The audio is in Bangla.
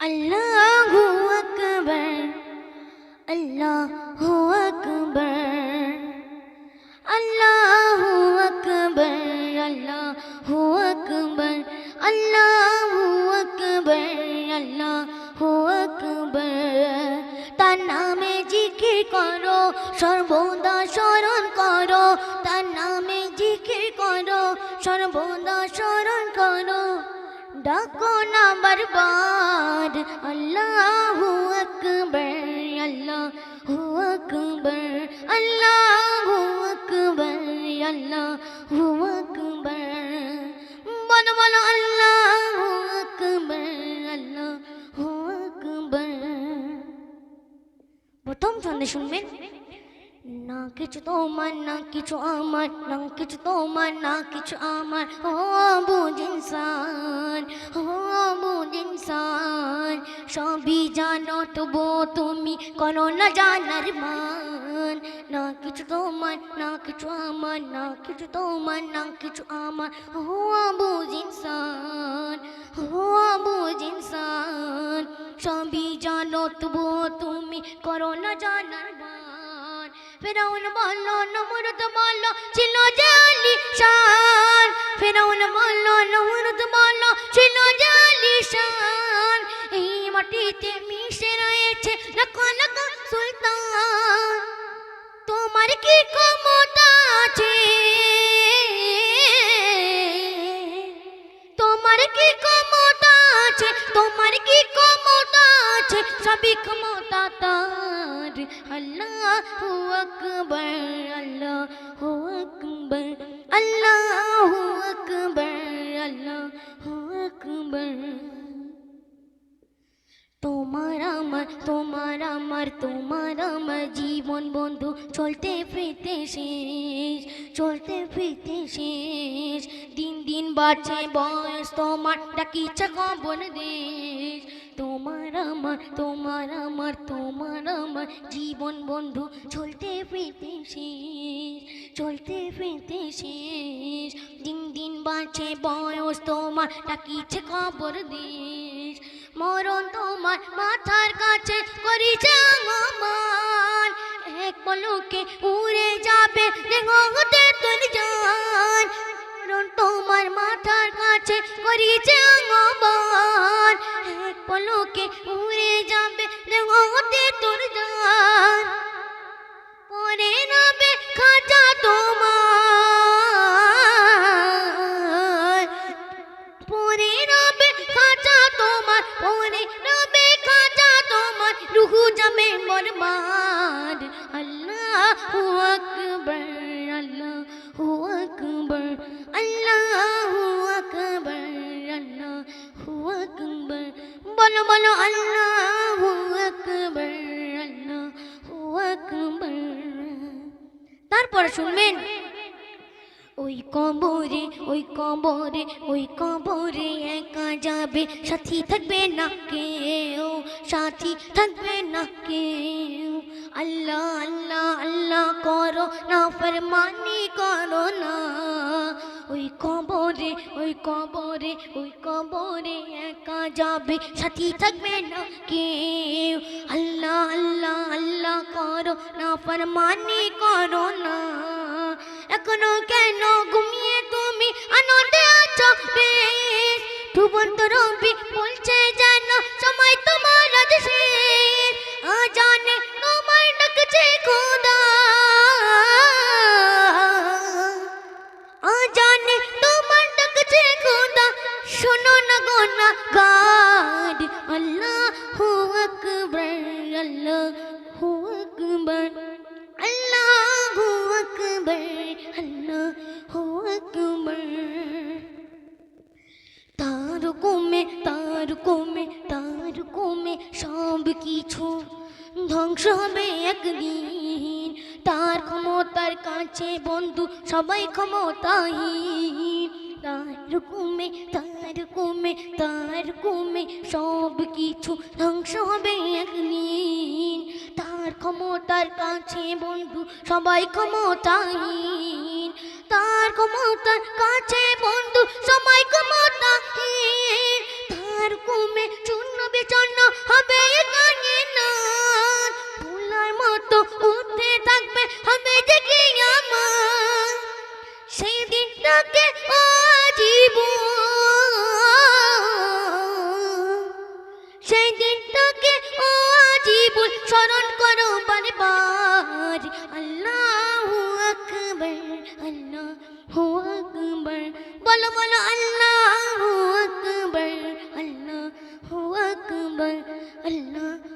আল্লাহু আকবার আল্লাহু আকবার আল্লাহু আকবার আল্লাহু আকবার আল্লাহু আকবার আল্লাহু আকবার তার নামে জিকির করো, সর্বদা স্মরণ ডাকো না বারবার আল্লাহু আকবার আল্লাহু আকবার আল্লাহু আকবার আল্লাহু আকবার বলো বলো আল্লাহু আকবার আল্লাহু আকবার প্রথম ছন্দে শুনবেন না কিছু তোমার, না কিছু আমার, না কিছু তোমার, না কিছু আমার। ও বুঝ ইনসান ও বুঝ সবই জানো তবু তুমি করো না জানার মান। না কিছু তোমার, না কিছু আমার, না কিছু তোমার, না কিছু আমার। ও বুঝ ইনসান ও বুঝ সবই জানো তবু তুমি করো না জানার মান। ফেরাউন বলল, নমরুদ বলল, ছিল জালি শান। ফেরাউন বলল, নমরুদ বলল, ছিল জালি শান। এই মাটিতে মিশে রয়েছে লক্ষ লক্ষ সুলতান। তোমার কি ক্ষমতা আছে? তোমার কি ক্ষমতা আছে? তোমার কি ক্ষমতা আছে? সবই ক্ষমতা তার আল্লাহু আকবার আল্লাহু আকবার আল্লাহ আকবার আল্লাহু আকবার তোমার আমার তোমার আমার তোমার আমার জীবন বন্ধু চলতে ফিরতে শেষ চলতে ফিরতে শেষ দিন দিন বাড়ছে বয়স তোমার ডাকিছে খবর দেশ তোমার আমার তোমার আমার তোমার আমার। জীবন বন্ধু, চলতে ফিরতে শেষ, চলতে ফিরতে শেষ। দিন দিন বাড়ছে বয়স তোমার, ডাকিছে খবর দেশ। মরণ তোমার মাথার কাছে করিছে আমার এক পলকে উড়ে যাবে জান। মরণ তোমার মাথার কাছে করিছে আমার পলকে উড়ে যাবে দেহতে তোর জান। পরে নবে খাজা তোমার। পরে রবে খাজা তোমার, পরে রবে খাজা তোমার, রুহু জমে বরবাদ আল্লাহু আকবার আল্লাহু আকবার আল্লাহু আকবার আল্লাহু আকবার। বলো বলো তারপর শুনবেন, ওই কবরে ওই কবরে ওই কবরে একা যাবে, সাথী থাকবে না কেউ, সাথী থাকবে না কেউ। আল্লাহ আল্লাহ আল্লাহ করো না, ফরমানি করো না। ওই কবরে ওই কবরে ওই কবরে একা যাবে, সাথী থাকবে না কে আল্লাহ আল্লাহ আল্লাহ করো না, ফরমানি করো না। এখনও কেন ঘুমিয়ে তুমি? আনন্দে আছো বেশ। ডুবন্ত রবি না গাড আল্লাহু আকবার আল্লাহু আকবার আল্লাহু আকবার আল্লাহু আকবার তার কমে তার কমে তার কমে সব কিছু ধ্বংস হবে একদিন তার ক্ষমতার কাছে বন্ধু সবাই ক্ষমতাহীন তার কমে তার কমে তার কমে সব কিছু ধ্বংস হবে একদিন। তার ক্ষমতার কাছে বন্ধু সবাই ক্ষমতাহীন। তার ক্ষমতার কাছে বন্ধু সবাই ক্ষমতাহীন। তার কমে চূর্ণ বিচন্ন হবে স্মরণ করো বারবার। আল্লাহ আকবর আল্লাহ আকবর। বলো বলো আল্লাহ আকবর আল্লাহ আকবর আল্লাহ